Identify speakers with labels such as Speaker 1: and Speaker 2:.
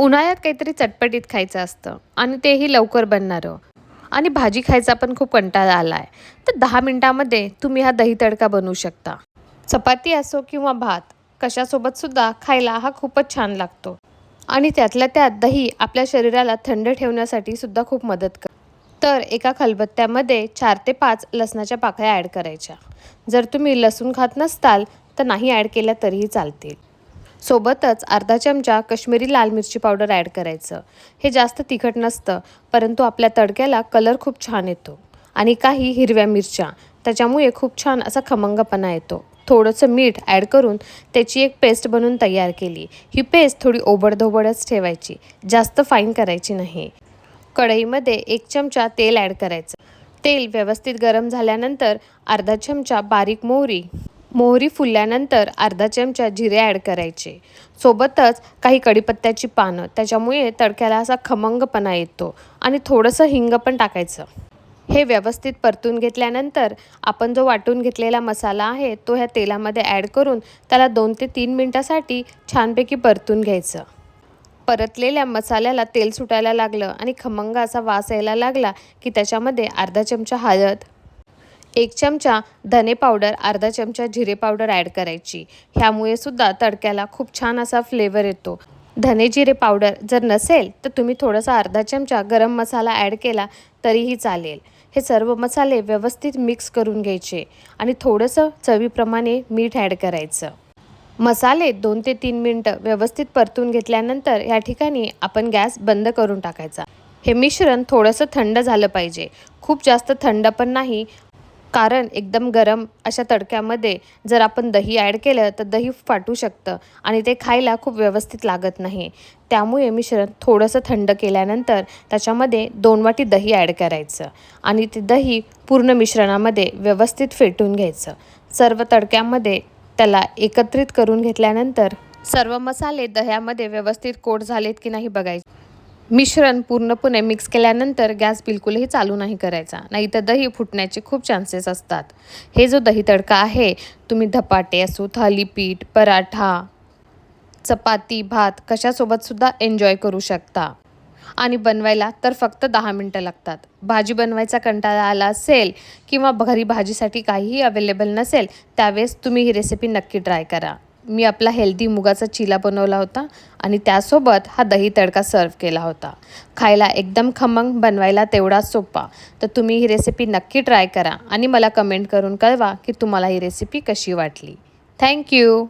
Speaker 1: उन्हाळ्यात काहीतरी चटपटीत खायचं असतं आणि तेही लवकर बनणारं. आणि भाजी खायचा पण खूप कंटाळा आला आहे तर दहा मिनटामध्ये तुम्ही हा दही तडका बनवू शकता. चपाती असो किंवा भात कशासोबतसुद्धा खायला हा खूपच छान लागतो. आणि त्यातल्या त्यात दही आपल्या शरीराला थंड ठेवण्यासाठी सुद्धा खूप मदत कर. तर एका खलबत्त्यामध्ये चार ते पाच लसणाच्या पाकळ्या ॲड करायच्या. जर तुम्ही लसूण खात नसताल तर नाही ॲड केल्या तरीही चालतील. सोबतच अर्धा चमचा कश्मीरी लाल मिरची पावडर ॲड करायचं. हे जास्त तिखट नसतं परंतु आपल्या तडक्याला कलर खूप छान येतो आणि काही हिरव्या मिरच्या. त्याच्यामुळे खूप छान असा खमंगपणा येतो. थोडंसं मीठ ॲड करून त्याची एक पेस्ट बनवून तयार केली. ही पेस्ट थोडी ओबडधोबडच ठेवायची जास्त फाईन करायची नाही. कढईमध्ये एक चमचा तेल ॲड करायचं. तेल व्यवस्थित गरम झाल्यानंतर अर्धा चमचा बारीक मोहरी. मोहरी फुलल्यानंतर अर्धा चमचा जिरे ॲड करायचे. सोबतच काही कढीपत्त्याची पानं त्याच्यामुळे तडक्याला असा खमंगपणा येतो आणि थोडंसं हिंग पण टाकायचं. हे व्यवस्थित परतून घेतल्यानंतर आपण जो वाटून घेतलेला मसाला आहे तो ह्या तेलामध्ये ॲड करून त्याला दोन ते तीन मिनटासाठी छानपैकी परतून घ्यायचं. परतलेल्या मसाल्याला तेल सुटायला लागलं आणि खमंग असा वास यायला लागला की त्याच्यामध्ये अर्धा चमचा हळद एक चमचा धने पावडर अर्धा चमचा जिरे पावडर ॲड करायची. ह्यामुळे सुद्धा तडक्याला खूप छान असा फ्लेवर येतो. धने जिरे पावडर जर नसेल तर तुम्ही थोडासा अर्धा चमचा गरम मसाला ॲड केला तरीही चालेल. हे सर्व मसाले व्यवस्थित मिक्स करून घ्यायचे आणि थोडंसं चवीप्रमाणे मीठ ॲड करायचं. मसाले दोन ते तीन मिनटं व्यवस्थित परतून घेतल्यानंतर या ठिकाणी आपण गॅस बंद करून टाकायचा. हे मिश्रण थोडंसं थंड झालं पाहिजे. खूप जास्त थंड पण नाही कारण एकदम गरम अशा तडक्यामध्ये जर आपण दही ॲड केलं तर दही फाटू शकतं आणि ते खायला खूप व्यवस्थित लागत नाही. त्यामुळे मिश्रण थोडंसं थंड केल्यानंतर त्याच्यामध्ये दोन वाटी दही ॲड करायचं आणि ते दही पूर्ण मिश्रणामध्ये व्यवस्थित फेटून घ्यायचं. सर्व तडक्यामध्ये त्याला एकत्रित करून घेतल्यानंतर सर्व मसाले दह्यामध्ये व्यवस्थित कोट झालेत की नाही बघायचे. मिश्रण पूर्णपणे मिक्स केल्यानंतर गॅस बिलकुलही चालू नाही करायचा. नाही तर दही फुटण्याचे खूप चान्सेस असतात. हे जो दही तडका आहे तुम्ही धपाटे असो थालीपीठ पराठा चपाती भात कशासोबतसुद्धा एन्जॉय करू शकता. आणि बनवायला तर फक्त दहा मिनटं लागतात. भाजी बनवायचा कंटाळा आला असेल किंवा घरी भाजीसाठी काहीही अवेलेबल नसेल त्यावेळेस तुम्ही ही रेसिपी नक्की ट्राय करा. मी आपला हेल्दी मुगाचा चिला बनवला होता आणि त्यासोबत हा दही तडका सर्व केला होता. खायला एकदम खमंग बनवायला तेवढाच सोपा. तर तुम्ही ही रेसिपी नक्की ट्राय करा आणि मला कमेंट करून कळवा की तुम्हाला ही रेसिपी कशी वाटली. थँक्यू